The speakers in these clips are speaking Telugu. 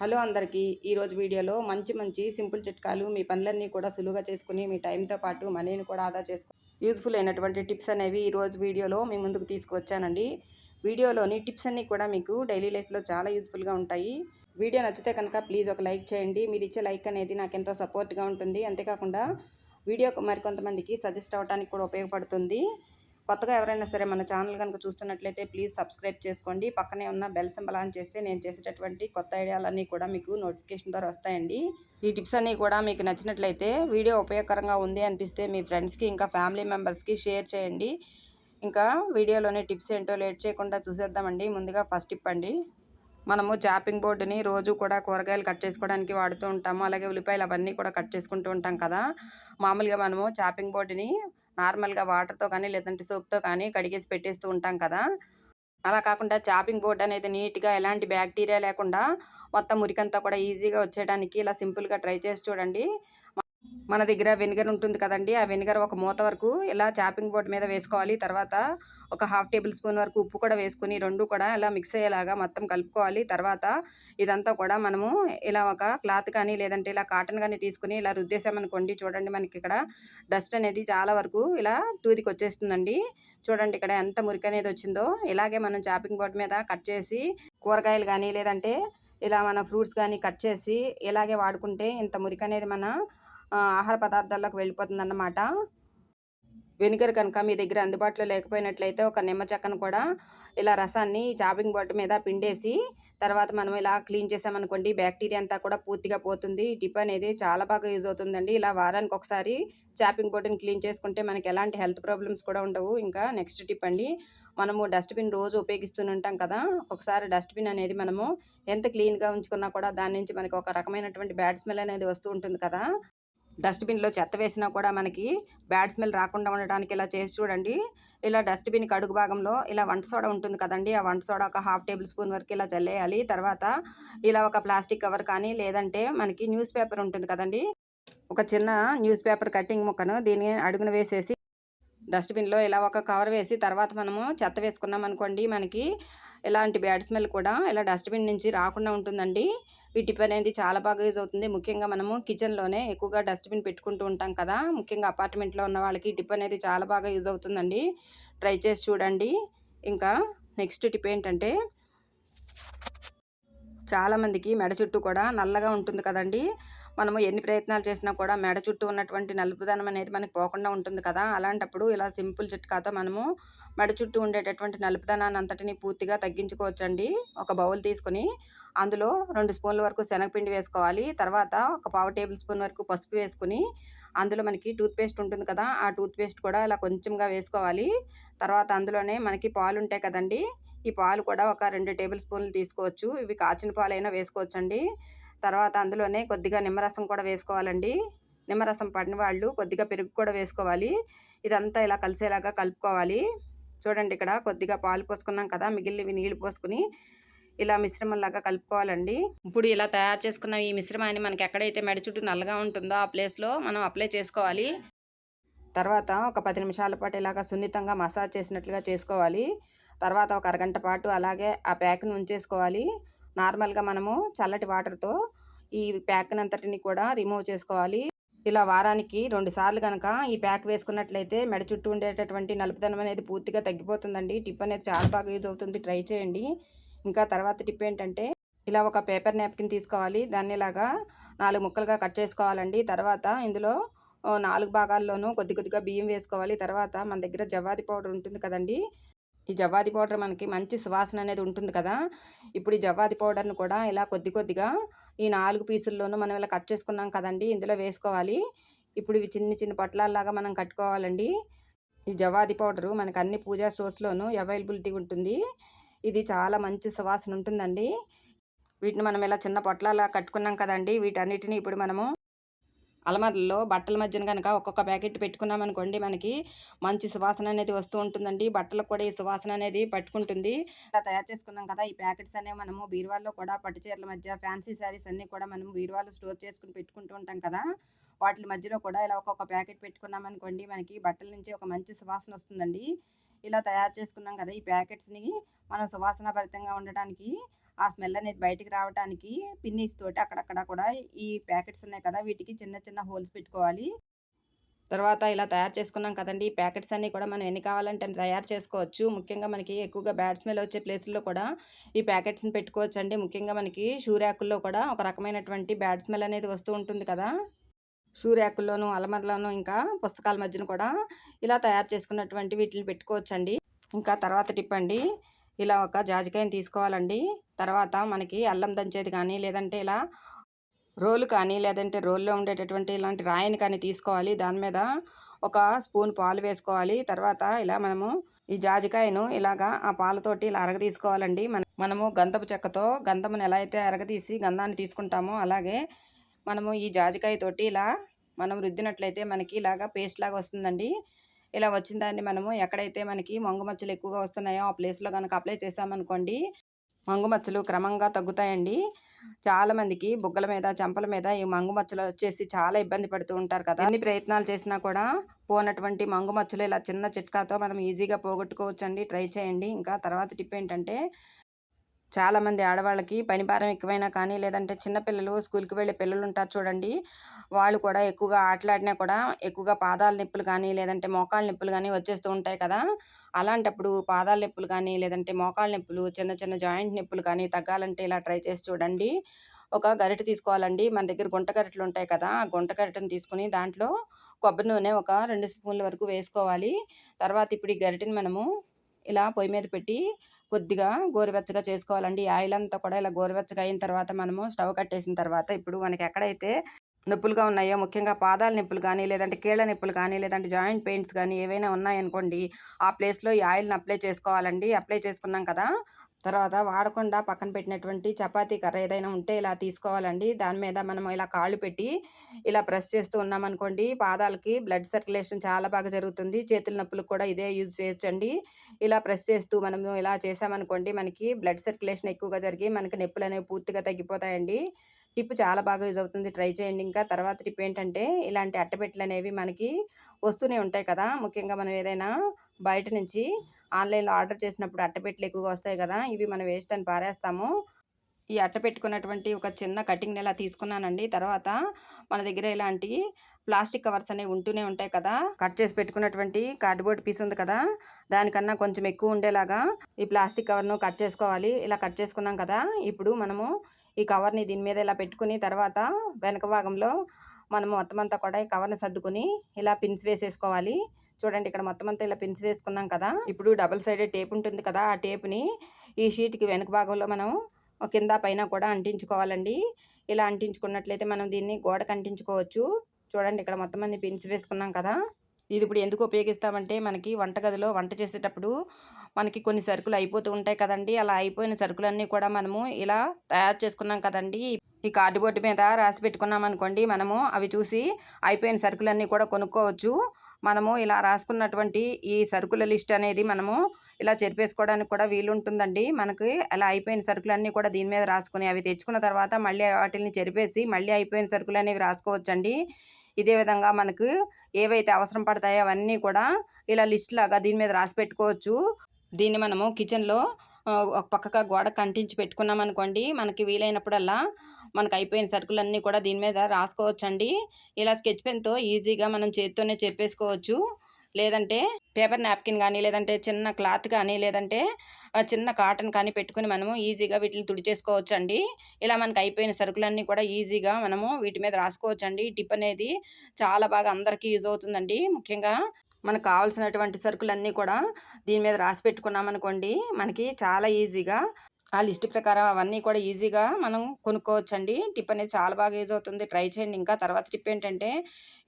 హలో అందరికీ. ఈరోజు వీడియోలో మంచి మంచి సింపుల్ చిట్కాలు మీ పనులన్నీ కూడా సులువుగా చేసుకుని మీ టైంతో పాటు మనీని కూడా ఆదా చేసుకో యూజ్ఫుల్ అయినటువంటి టిప్స్ అనేవి ఈరోజు వీడియోలో మీ ముందుకు తీసుకువచ్చానండి. వీడియోలోని టిప్స్ అన్నీ కూడా మీకు డైలీ లైఫ్లో చాలా యూజ్ఫుల్గా ఉంటాయి. వీడియో నచ్చితే కనుక ప్లీజ్ ఒక లైక్ చేయండి. మీరు ఇచ్చే లైక్ అనేది నాకు ఎంతో సపోర్ట్గా ఉంటుంది. అంతేకాకుండా వీడియో మరికొంతమందికి సజెస్ట్ అవ్వడానికి కూడా ఉపయోగపడుతుంది. కొత్తగా ఎవరైనా సరే మన ఛానల్ కనుక చూస్తున్నట్లయితే ప్లీజ్ సబ్స్క్రైబ్ చేసుకోండి. పక్కనే ఉన్న బెల్ సింబల్ ఆన్ చేస్తే నేను చేసేటటువంటి కొత్త ఐడియాలన్నీ కూడా మీకు నోటిఫికేషన్ ద్వారా వస్తాయండి. ఈ టిప్స్ అన్నీ కూడా మీకు నచ్చినట్లయితే వీడియో ఉపయోగకరంగా ఉంది అనిపిస్తే మీ ఫ్రెండ్స్కి ఇంకా ఫ్యామిలీ మెంబర్స్కి షేర్ చేయండి. ఇంకా వీడియోలోని టిప్స్ ఏంటో లేట్ చేయకుండా చూసేద్దామండి. ముందుగా ఫస్ట్ టిప్ అండి. మనము చాపింగ్ బోర్డుని రోజు కూడా కూరగాయలు కట్ చేసుకోవడానికి వాడుతూ ఉంటాము. అలాగే ఉల్లిపాయలు అవన్నీ కూడా కట్ చేసుకుంటూ ఉంటాం కదా. మామూలుగా మనము చాపింగ్ బోర్డుని నార్మల్గా వాటర్తో కానీ లేదంటే సోప్తో కానీ కడిగేసి పెట్టేస్తూ ఉంటాం కదా! అలా కాకుండా చాపింగ్ బోర్డ్ అనేది నీట్గా ఎలాంటి బ్యాక్టీరియా లేకుండా మొత్తం మురికంతా కూడా ఈజీగా వచ్చేయడానికి ఇలా సింపుల్గా ట్రై చేసి చూడండి. మన దగ్గర వెనిగర్ ఉంటుంది కదండి ఆ వెనిగర్ ఒక మూత వరకు ఇలా చాపింగ్ బోర్డ్ మీద వేసుకోవాలి. తర్వాత ఒక హాఫ్ టేబుల్ స్పూన్ వరకు ఉప్పు కూడా వేసుకుని రెండు కూడా ఇలా మిక్స్ అయ్యేలాగా మొత్తం కలుపుకోవాలి. తర్వాత ఇదంతా కూడా మనము ఇలా ఒక క్లాత్ కానీ లేదంటే ఇలా కాటన్ కానీ తీసుకుని ఇలా రుద్దేశామనుకోండి చూడండి మనకి ఇక్కడ డస్ట్ అనేది చాలా వరకు ఇలా తూదికి వచ్చేస్తుందండి. చూడండి ఇక్కడ ఎంత మురికి అనేది వచ్చిందో. ఇలాగే మనం చాపింగ్ బోర్డ్ మీద కట్ చేసి కూరగాయలు కానీ లేదంటే ఇలా మన ఫ్రూట్స్ కానీ కట్ చేసి ఇలాగే వాడుకుంటే ఇంత మురికి అనేది మన ఆహార పదార్థాల్లోకి వెళ్ళిపోతుంది అన్నమాట వెనిగర్ కనుక మీ దగ్గర అందుబాటులో లేకపోయినట్లయితే ఒక నిమ్మ చెక్కను కూడా ఇలా రసాన్ని చాపింగ్ బోర్డు మీద పిండేసి తర్వాత మనం ఇలా క్లీన్ చేసామనుకోండి బ్యాక్టీరియా అంతా కూడా పూర్తిగా పోతుంది. టిప్ అనేది చాలా బాగా యూజ్ అవుతుందండి. ఇలా వారానికి ఒకసారి చాపింగ్ బోర్డుని క్లీన్ చేసుకుంటే మనకి ఎలాంటి హెల్త్ ప్రాబ్లమ్స్ కూడా ఉండవు. ఇంకా నెక్స్ట్ టిప్ అండి మనము డస్ట్బిన్ రోజు ఉపయోగిస్తూనే ఉంటాం కదా. ఒకసారి డస్ట్బిన్ అనేది మనము ఎంత క్లీన్గా ఉంచుకున్నా కూడా దాని నుంచి మనకి ఒక రకమైనటువంటి బ్యాడ్ స్మెల్ అనేది వస్తూ ఉంటుంది కదా. డస్ట్బిన్లో చెత్త వేసినా కూడా మనకి బ్యాడ్ స్మెల్ రాకుండా ఉండడానికి ఇలా చేసి చూడండి. ఇలా డస్ట్బిన్కి అడుగు భాగంలో ఇలా వంట సోడా ఉంటుంది కదండి. ఆ వంట సోడా ఒక హాఫ్ టేబుల్ స్పూన్ వరకు ఇలా చల్లేయాలి. తర్వాత ఇలా ఒక ప్లాస్టిక్ కవర్ కానీ లేదంటే మనకి న్యూస్ పేపర్ ఉంటుంది కదండి. ఒక చిన్న న్యూస్ పేపర్ కటింగ్ ముక్కను దీన్ని అడుగున వేసేసి డస్ట్బిన్లో ఇలా ఒక కవర్ వేసి తర్వాత మనము చెత్త వేసుకున్నాం అనుకోండి మనకి ఇలాంటి బ్యాడ్ స్మెల్ కూడా ఇలా డస్ట్బిన్ నుంచి రాకుండా ఉంటుందండి. ఈ టిప్ అనేది చాలా బాగా యూజ్ అవుతుంది. ముఖ్యంగా మనము కిచెన్లోనే ఎక్కువగా డస్ట్బిన్ పెట్టుకుంటూ ఉంటాం కదా ముఖ్యంగా అపార్ట్మెంట్లో ఉన్న వాళ్ళకి టిప్ అనేది చాలా బాగా యూజ్ అవుతుందండి. ట్రై చేసి చూడండి. ఇంకా నెక్స్ట్ టిప్ ఏంటంటే చాలామందికి మెడ చుట్టూ కూడా నల్లగా ఉంటుంది కదండి. మనము ఎన్ని ప్రయత్నాలు చేసినా కూడా మెడ చుట్టూ ఉన్నటువంటి నలుపుదనం అనేది మనకి పోకుండా ఉంటుంది కదా. అలాంటప్పుడు ఇలా సింపుల్ చిట్కాతో మనము మెడ చుట్టూ ఉండేటటువంటి నలుపుదనాన్ని అంతటిని పూర్తిగా తగ్గించుకోవచ్చండి. ఒక బౌల్ తీసుకొని అందులో రెండు స్పూన్ల వరకు శనగపిండి వేసుకోవాలి. తర్వాత ఒక పావు టేబుల్ స్పూన్ వరకు పసుపు వేసుకుని అందులో మనకి టూత్పేస్ట్ ఉంటుంది కదా ఆ టూత్పేస్ట్ కూడా ఇలా కొంచెంగా వేసుకోవాలి. తర్వాత అందులోనే మనకి పాలు ఉంటాయి కదండి ఈ పాలు కూడా ఒక రెండు టేబుల్ స్పూన్లు తీసుకోవచ్చు. ఇవి కాచిన పాలైనా వేసుకోవచ్చండి. తర్వాత అందులోనే కొద్దిగా నిమ్మరసం కూడా వేసుకోవాలండి. నిమ్మరసం పడిన వాళ్ళు కొద్దిగా పెరుగు కూడా వేసుకోవాలి. ఇదంతా ఇలా కలిసేలాగా కలుపుకోవాలి. చూడండి ఇక్కడ కొద్దిగా పాలు పోసుకున్నాం కదా మిగిలినవి నీళ్ళు పోసుకుని ఇలా మిశ్రమం లాగా కలుపుకోవాలండి. ఇప్పుడు ఇలా తయారు చేసుకున్న ఈ మిశ్రమాన్ని మనకి ఎక్కడైతే మెడ చుట్టూ నల్లగా ఉంటుందో ఆ ప్లేస్లో మనం అప్లై చేసుకోవాలి. తర్వాత ఒక పది నిమిషాల పాటు ఇలాగ సున్నితంగా మసాజ్ చేసినట్లుగా చేసుకోవాలి. తర్వాత ఒక అరగంట పాటు అలాగే ఆ ప్యాక్ని ఉంచేసుకోవాలి. నార్మల్గా మనము చల్లటి వాటర్తో ఈ ప్యాక్ని అంతటిని కూడా రిమూవ్ చేసుకోవాలి. ఇలా వారానికి రెండు సార్లు కనుక ఈ ప్యాక్ వేసుకున్నట్లయితే మెడ చుట్టూ ఉండేటటువంటి నలుపుదనం అనేది పూర్తిగా తగ్గిపోతుందండి. టిప్ అనేది చాలా బాగా యూజ్ అవుతుంది. ట్రై చేయండి. ఇంకా తర్వాత టిప్ ఏంటంటే ఇలా ఒక పేపర్ నాప్కిన్ తీసుకోవాలి. దాన్ని ఇలాగా నాలుగు ముక్కలుగా కట్ చేసుకోవాలండి. తర్వాత ఇందులో నాలుగు భాగాల్లోనూ కొద్ది కొద్దిగా బియ్యం వేసుకోవాలి. తర్వాత మన దగ్గర జవాది పౌడర్ ఉంటుంది కదండి. ఈ జవాది పౌడర్ మనకి మంచి సువాసన అనేది ఉంటుంది కదా. ఇప్పుడు ఈ జవాది పౌడర్ను కూడా ఇలా కొద్ది కొద్దిగా ఈ నాలుగు పీసుల్లోనూ మనం ఇలా కట్ చేసుకున్నాం కదండి ఇందులో వేసుకోవాలి. ఇప్పుడు ఇవి చిన్న చిన్న పొట్లాల్లాగా మనం కట్టుకోవాలండి. ఈ జవాది పౌడరు మనకు అన్ని పూజా స్టోర్స్లోనూ అవైలబిలిటీ ఉంటుంది. ఇది చాలా మంచి సువాసన ఉంటుందండి. వీటిని మనం ఇలా చిన్న పొట్లాలా కట్టుకున్నాం కదండి. వీటన్నిటిని ఇప్పుడు మనము అలమరలో బట్టల మధ్యన కనుక ఒక్కొక్క ప్యాకెట్ పెట్టుకున్నాం అనుకోండి మనకి మంచి సువాసన అనేది వస్తూ ఉంటుందండి. బట్టలకు కూడా ఈ సువాసన అనేది పట్టుకుంటుంది. ఇలా తయారు చేసుకున్నాం కదా ఈ ప్యాకెట్స్ అనేవి మనము బీరువాల్లో కూడా పట్టు చీరల మధ్య ఫ్యాన్సీ శారీస్ అన్నీ కూడా మనం బీరువాలు స్టోర్ చేసుకుని పెట్టుకుంటూ ఉంటాం కదా. వాటి మధ్యలో కూడా ఇలా ఒక్కొక్క ప్యాకెట్ పెట్టుకున్నాం అనుకోండి మనకి బట్టల నుంచి ఒక మంచి సువాసన వస్తుందండి. ఇలా తయారు చేసుకున్నాం కదా ఈ ప్యాకెట్స్ని. మనం సువాసన భరితంగా ఉండటానికి ఆ స్మెల్ అనేది బయటికి రావడానికి పిన్నీస్ తోటి అక్కడక్కడ కూడా ఈ ప్యాకెట్స్ ఉన్నాయి కదా వీటికి చిన్న చిన్న హోల్స్ పెట్టుకోవాలి. తర్వాత ఇలా తయారు చేసుకున్నాం కదండి ఈ ప్యాకెట్స్ అన్నీ కూడా మనం ఎన్ని కావాలంటే తయారు చేసుకోవచ్చు. ముఖ్యంగా మనకి ఎక్కువగా బ్యాడ్ స్మెల్ వచ్చే ప్లేస్లో కూడా ఈ ప్యాకెట్స్ని పెట్టుకోవచ్చు అండి ముఖ్యంగా మనకి షూర్యాకుల్లో కూడా ఒక రకమైనటువంటి బ్యాడ్ స్మెల్ అనేది వస్తూ ఉంటుంది కదా. షూర్యాకుల్లోనూ అలమర్లోనూ ఇంకా పుస్తకాల మధ్యన కూడా ఇలా తయారు చేసుకున్నటువంటి వీటిని పెట్టుకోవచ్చండి. ఇంకా తర్వాత టిప్ అండి ఇలా ఒక జాజికాయని తీసుకోవాలండి. తర్వాత మనకి అల్లం దంచేది కానీ లేదంటే ఇలా రోలు కానీ లేదంటే రోల్లో ఉండేటటువంటి ఇలాంటి రాయిని కానీ తీసుకోవాలి. దాని మీద ఒక స్పూన్ పాలు వేసుకోవాలి. తర్వాత ఇలా మనము ఈ జాజికాయను ఇలాగా ఆ పాలతోటి ఇలా అరగ తీసుకోవాలండి మన మనము గంధపు చెక్కతో గంధమును ఎలా అయితే అరగదీసి గంధాన్ని తీసుకుంటామో అలాగే మనము ఈ జాజికాయ తోటి ఇలా మనం రుద్దినట్లయితే మనకి ఇలాగా పేస్ట్ లాగా వస్తుందండి. ఇలా వచ్చిన దాన్ని మనము ఎక్కడైతే మనకి మంగు మచ్చలు ఎక్కువగా వస్తున్నాయో ఆ ప్లేస్లో కనుక అప్లై చేసామనుకోండి మంగు మచ్చలు క్రమంగా తగ్గుతాయండి. చాలామందికి బుగ్గల మీద చెంపల మీద ఈ మంగు మచ్చలు వచ్చేసి చాలా ఇబ్బంది పడుతూ ఉంటారు కదా. ఎన్ని ప్రయత్నాలు చేసినా కూడా పోనటువంటి మంగు మచ్చలు ఇలా చిన్న చిట్కాతో మనం ఈజీగా పోగొట్టుకోవచ్చండి. ట్రై చేయండి. ఇంకా తర్వాత టిప్ ఏంటంటే చాలామంది ఆడవాళ్ళకి పని భారం ఎక్కువైనా కానీ లేదంటే చిన్నపిల్లలు స్కూల్కి వెళ్ళే పిల్లలు ఉంటారు చూడండి వాళ్ళు కూడా ఎక్కువగా ఆటలాడినా కూడా ఎక్కువగా పాదాల నొప్పులు కానీ లేదంటే మోకాళ్ళ నొప్పులు కానీ వచ్చేస్తూ ఉంటాయి కదా. అలాంటప్పుడు పాదాల నొప్పులు కానీ లేదంటే మోకాళ్ళ నొప్పులు చిన్న చిన్న జాయింట్ నొప్పులు కానీ తగ్గాలంటే ఇలా ట్రై చేసి చూడండి. ఒక గరిటె తీసుకోవాలండి. మన దగ్గర గుంట గరిటెలు ఉంటాయి కదా ఆ గుంట గరిటను తీసుకుని దాంట్లో కొబ్బరి నూనె ఒక రెండు స్పూన్ల వరకు వేసుకోవాలి. తర్వాత ఇప్పుడు ఈ గరిటెని మనము ఇలా పొయ్యి మీద పెట్టి కొద్దిగా గోరువెచ్చగా చేసుకోవాలండి. ఆయిల్ అంతా కూడా ఇలా గోరువెచ్చగా అయిన తర్వాత మనము స్టవ్ కట్టేసిన తర్వాత ఇప్పుడు మనకి ఎక్కడైతే నొప్పులుగా ఉన్నాయో ముఖ్యంగా పాదాల నొప్పులు కానీ లేదంటే కీళ్ళ నొప్పులు కానీ లేదంటే జాయింట్ పెయిన్స్ కానీ ఏవైనా ఉన్నాయనుకోండి ఆ ప్లేస్లో ఈ ఆయిల్ని అప్లై చేసుకోవాలండి. అప్లై చేసుకున్నాం కదా తర్వాత వాడకుండా పక్కన పెట్టినటువంటి చపాతీ కర్ర ఏదైనా ఉంటే ఇలా తీసుకోవాలండి. దాని మీద మనం ఇలా కాళ్ళు పెట్టి ఇలా ప్రెస్ చేస్తూ ఉన్నామనుకోండి పాదాలకి బ్లడ్ సర్క్యులేషన్ చాలా బాగా జరుగుతుంది. చేతుల నొప్పులకు కూడా ఇదే యూజ్ చేయొచ్చండి. ఇలా ప్రెస్ చేస్తూ మనం ఇలా చేసామనుకోండి మనకి బ్లడ్ సర్క్యులేషన్ ఎక్కువగా జరిగి మనకి నొప్పులు అనేవి పూర్తిగా తగ్గిపోతాయండి. టిప్ చాలా బాగా యూజ్ అవుతుంది. ట్రై చేయండి ఇంకా. తర్వాత టిప్ ఏంటంటే ఇలాంటి అట్టపెట్టెలు అనేవి మనకి వస్తూనే ఉంటాయి కదా. ముఖ్యంగా మనం ఏదైనా బయట నుంచి ఆన్లైన్లో ఆర్డర్ చేసినప్పుడు అట్టపెట్టెలు ఎక్కువగా వస్తాయి కదా ఇవి మనం వేస్ట్ అని పారేస్తాము. ఈ అట్ట పెట్టుకున్నటువంటి ఒక చిన్న కటింగ్ ఇలా తీసుకున్నానండి. తర్వాత మన దగ్గర ఇలాంటి ప్లాస్టిక్ కవర్స్ అనేవి ఉంటూనే ఉంటాయి కదా కట్ చేసి పెట్టుకున్నటువంటి కార్డ్బోర్డ్ పీస్ ఉంది కదా దానికన్నా కొంచెం ఎక్కువ ఉండేలాగా ఈ ప్లాస్టిక్ కవర్ను కట్ చేసుకోవాలి. ఇలా కట్ చేసుకున్నాం కదా ఇప్పుడు మనము ఈ కవర్ని దీని మీద ఇలా పెట్టుకుని తర్వాత వెనక భాగంలో మనము మొత్తం అంతా కూడా ఈ కవర్ని సర్దుకుని ఇలా పిన్స్ వేసేసుకోవాలి. చూడండి ఇక్కడ మొత్తం అంతా ఇలా పిన్స్ వేసుకున్నాం కదా. ఇప్పుడు డబల్ సైడెడ్ టేప్ ఉంటుంది కదా ఆ టేప్ని ఈ షీట్కి వెనక భాగంలో మనం కింద పైన కూడా అంటించుకోవాలండి. ఇలా అంటించుకున్నట్లయితే మనం దీన్ని గోడకు అంటించుకోవచ్చు. చూడండి ఇక్కడ మొత్తం అన్ని పిన్స్ వేసుకున్నాం కదా. ఇది ఇప్పుడు ఎందుకు ఉపయోగిస్తామంటే మనకి వంటగదిలో వంట చేసేటప్పుడు మనకి కొన్ని సరుకులు అయిపోతూ ఉంటాయి కదండి. అలా అయిపోయిన సరుకులన్నీ కూడా మనము ఇలా తయారు చేసుకున్నాం కదండి. ఈ కార్డుబోర్డు మీద రాసి పెట్టుకున్నాం అనుకోండి మనము అవి చూసి అయిపోయిన సరుకులన్నీ కూడా కొనుక్కోవచ్చు. మనము ఇలా రాసుకున్నటువంటి ఈ సరుకుల లిస్ట్ అనేది మనము ఇలా చెరిపేసుకోవడానికి కూడా వీలుంటుందండి. మనకి అలా అయిపోయిన సరుకులన్నీ కూడా దీని మీద రాసుకుని అవి తెచ్చుకున్న తర్వాత మళ్ళీ వాటిని చెరిపేసి మళ్ళీ అయిపోయిన సరుకులు అనేవి రాసుకోవచ్చండి. ఇదే విధంగా మనకు ఏవైతే అవసరం పడతాయో అవన్నీ కూడా ఇలా లిస్ట్ లాగా దీని మీద రాసి పెట్టుకోవచ్చు. దీన్ని మనము కిచెన్లో ఒక పక్కగా గోడ కంటించి పెట్టుకున్నాం అనుకోండి మనకి వీలైనప్పుడల్లా మనకు అయిపోయిన సరుకులన్నీ కూడా దీని మీద రాసుకోవచ్చండి. ఇలా స్కెచ్ పెన్తో ఈజీగా మనం చేతితోనే చెప్పేసుకోవచ్చు. లేదంటే పేపర్ నాప్కిన్ కానీ లేదంటే చిన్న క్లాత్ కానీ లేదంటే చిన్న కాటన్ కానీ పెట్టుకుని మనము ఈజీగా వీటిని తుడిచేసుకోవచ్చు అండి ఇలా మనకు అయిపోయిన సరుకులన్నీ కూడా ఈజీగా మనము వీటి మీద రాసుకోవచ్చు అండి టిప్ అనేది చాలా బాగా అందరికీ యూజ్ అవుతుందండి. ముఖ్యంగా మనకు కావాల్సినటువంటి సరుకులన్నీ కూడా దీని మీద రాసి పెట్టుకున్నాం అనుకోండి మనకి చాలా ఈజీగా ఆ లిస్ట్ ప్రకారం అవన్నీ కూడా ఈజీగా మనం కొనుక్కోవచ్చండి. టిప్ అనేది చాలా బాగా యూజ్ అవుతుంది. ట్రై చేయండి. ఇంకా తర్వాత టిప్ ఏంటంటే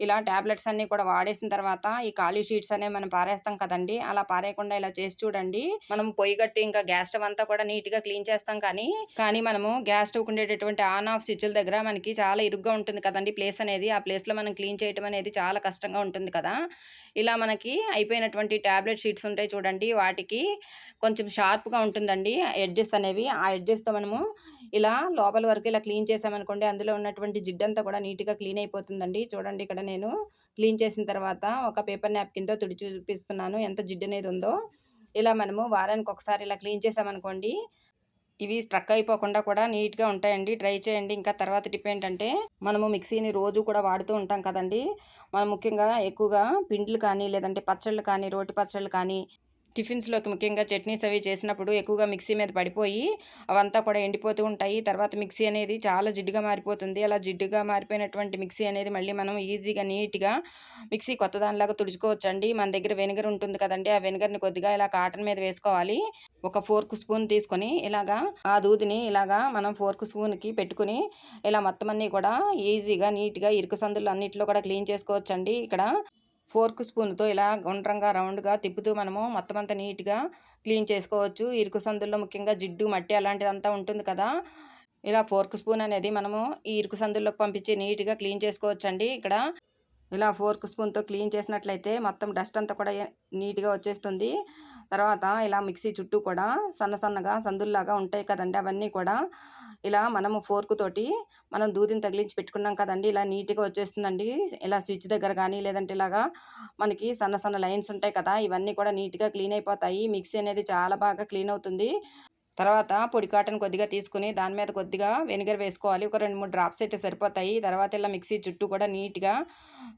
ఇలా ట్యాబ్లెట్స్ అన్నీ కూడా వాడేసిన తర్వాత ఈ ఖాళీ షీట్స్ అనేవి మనం పారేస్తాం కదండి. అలా పారేయకుండా ఇలా చేసి చూడండి. మనం పొయ్యి కట్టి ఇంకా గ్యాస్ స్టవ్ అంతా కూడా నీట్గా క్లీన్ చేస్తాం కానీ కానీ మనము గ్యాస్ స్టవ్ ఉండేటటువంటి ఆన్ ఆఫ్ స్విచ్ల దగ్గర మనకి చాలా ఇరుగ్గా ఉంటుంది కదండి ప్లేస్ అనేది. ఆ ప్లేస్లో మనం క్లీన్ చేయడం అనేది చాలా కష్టంగా ఉంటుంది కదా. ఇలా మనకి అయిపోయినటువంటి ట్యాబ్లెట్ షీట్స్ ఉంటాయి చూడండి. వాటికి కొంచెం షార్ప్గా ఉంటుందండి. ఎడ్జెస్ అనేవి. ఆ ఎడ్జెస్తో మనము ఇలా లోపల వరకు ఇలా క్లీన్ చేసామనుకోండి అందులో ఉన్నటువంటి జిడ్డంతా కూడా నీట్గా క్లీన్ అయిపోతుందండి. చూడండి ఇక్కడ నేను క్లీన్ చేసిన తర్వాత ఒక పేపర్ న్యాప్కిన్తో తుడి చూపిస్తున్నాను. ఎంత జిడ్డు అనేది ఉందో. ఇలా మనము వారానికి ఒకసారి ఇలా క్లీన్ చేసామనుకోండి ఇవి స్ట్రక్ అయిపోకుండా కూడా నీట్గా ఉంటాయండి. ట్రై చేయండి. ఇంకా తర్వాత టిప్ ఏంటంటే మనము మిక్సీని రోజు కూడా వాడుతూ ఉంటాం కదండి. మనం ముఖ్యంగా ఎక్కువగా పిండ్లు కానీ లేదంటే పచ్చళ్ళు కానీ రోటి పచ్చళ్ళు కానీ టిఫిన్స్లోకి ముఖ్యంగా చట్నీస్ అవి చేసినప్పుడు ఎక్కువగా మిక్సీ మీద పడిపోయి అవంతా కూడా ఎండిపోతూ ఉంటాయి. తర్వాత మిక్సీ అనేది చాలా జిడ్డుగా మారిపోతుంది. అలా జిడ్డుగా మారిపోయినటువంటి మిక్సీ అనేది మళ్ళీ మనం ఈజీగా నీట్గా మిక్సీ కొత్త దానిలాగా తుడుచుకోవచ్చండి. మన దగ్గర వెనిగర్ ఉంటుంది కదండి ఆ వెనిగర్ని కొద్దిగా ఇలా కాటన్ మీద వేసుకోవాలి. ఒక ఫోర్క్ స్పూన్ తీసుకొని ఇలాగా ఆ దూదిని ఇలాగా మనం ఫోర్క్ స్పూన్కి పెట్టుకుని ఇలా మొత్తం అన్నీ కూడా ఈజీగా నీట్గా ఇరుకు సందులు అన్నింటిలో కూడా క్లీన్ చేసుకోవచ్చండి. ఇక్కడ ఫోర్క్ స్పూన్తో ఇలా గుండ్రంగా రౌండ్గా తిప్పుతూ మనము మొత్తం అంతా నీట్గా క్లీన్ చేసుకోవచ్చు. ఇరుకు సందుల్లో ముఖ్యంగా జిడ్డు మట్టి అలాంటిదంతా ఉంటుంది కదా. ఇలా ఫోర్క్ స్పూన్ అనేది మనము ఈ ఇరుకు సందుల్లోకి పంపించి నీట్గా క్లీన్ చేసుకోవచ్చండి. ఇక్కడ ఇలా ఫోర్క్ స్పూన్తో క్లీన్ చేసినట్లయితే మొత్తం డస్ట్ అంతా కూడా నీట్గా వచ్చేస్తుంది. తర్వాత ఇలా మిక్సీ చుట్టూ కూడా సన్న సన్నగా సందుల్లాగా ఉంటాయి కదండి అవన్నీ కూడా. ఇలా మనము ఫోర్క్ తోటి మనం దూదిని తగిలించి పెట్టుకున్నాం కదండి ఇలా నీట్గా వచ్చేస్తుందండి. ఇలా స్విచ్ దగ్గర కానీ లేదంటే ఇలాగా మనకి సన్న సన్న లైన్స్ ఉంటాయి కదా ఇవన్నీ కూడా నీట్గా క్లీన్ అయిపోతాయి. మిక్సీ అనేది చాలా బాగా క్లీన్ అవుతుంది. తర్వాత పొడి కాటన్ కొద్దిగా తీసుకుని దాని మీద కొద్దిగా వెనిగర్ వేసుకోవాలి. ఒక రెండు మూడు డ్రాప్స్ అయితే సరిపోతాయి. తర్వాత ఇలా మిక్సీ చుట్టూ కూడా నీట్గా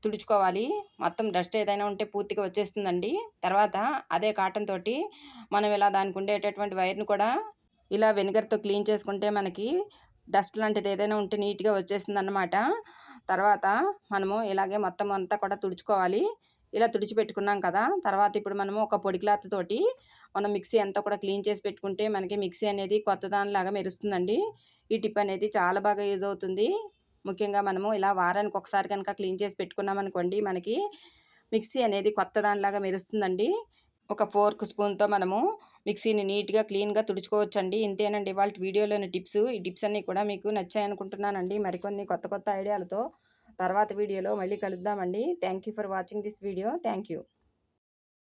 తుడుచుకోవాలి. మొత్తం డస్ట్ ఏదైనా ఉంటే పూర్తిగా వచ్చేస్తుందండి. తర్వాత అదే కాటన్ తోటి మనం ఇలా దానికి ఉండేటటువంటి వైర్ని కూడా ఇలా వెనిగర్తో క్లీన్ చేసుకుంటే మనకి డస్ట్ లాంటిది ఏదైనా ఉంటే నీట్గా వచ్చేస్తుంది అనమాట తర్వాత మనము ఇలాగే మొత్తం అంతా కూడా తుడుచుకోవాలి. ఇలా తుడిచిపెట్టుకున్నాం కదా! తర్వాత ఇప్పుడు మనము ఒక పొడి క్లాత్ తోటి మనం మిక్సీ అంతా కూడా క్లీన్ చేసి పెట్టుకుంటే మనకి మిక్సీ అనేది కొత్త దానిలాగా మెరుస్తుందండి. ఈ టిప్ అనేది చాలా బాగా యూజ్ అవుతుంది. ముఖ్యంగా మనము ఇలా వారానికి ఒకసారి కనుక క్లీన్ చేసి పెట్టుకున్నాం అనుకోండి మనకి మిక్సీ అనేది కొత్త దానిలాగా మెరుస్తుందండి. ఒక ఫోర్క్ స్పూన్తో మనము మిక్సీని నీట్గా క్లీన్గా తుడుచుకోవచ్చండి. ఇంతేనండి వాళ్ళ వీడియోలోని టిప్స్. ఈ టిప్స్ అన్నీ కూడా మీకు నచ్చాయనుకుంటున్నానండి. మరికొన్ని కొత్త కొత్త ఐడియాలతో తర్వాత వీడియోలో మళ్ళీ కలుద్దామండి. Thank for watching this video. Thank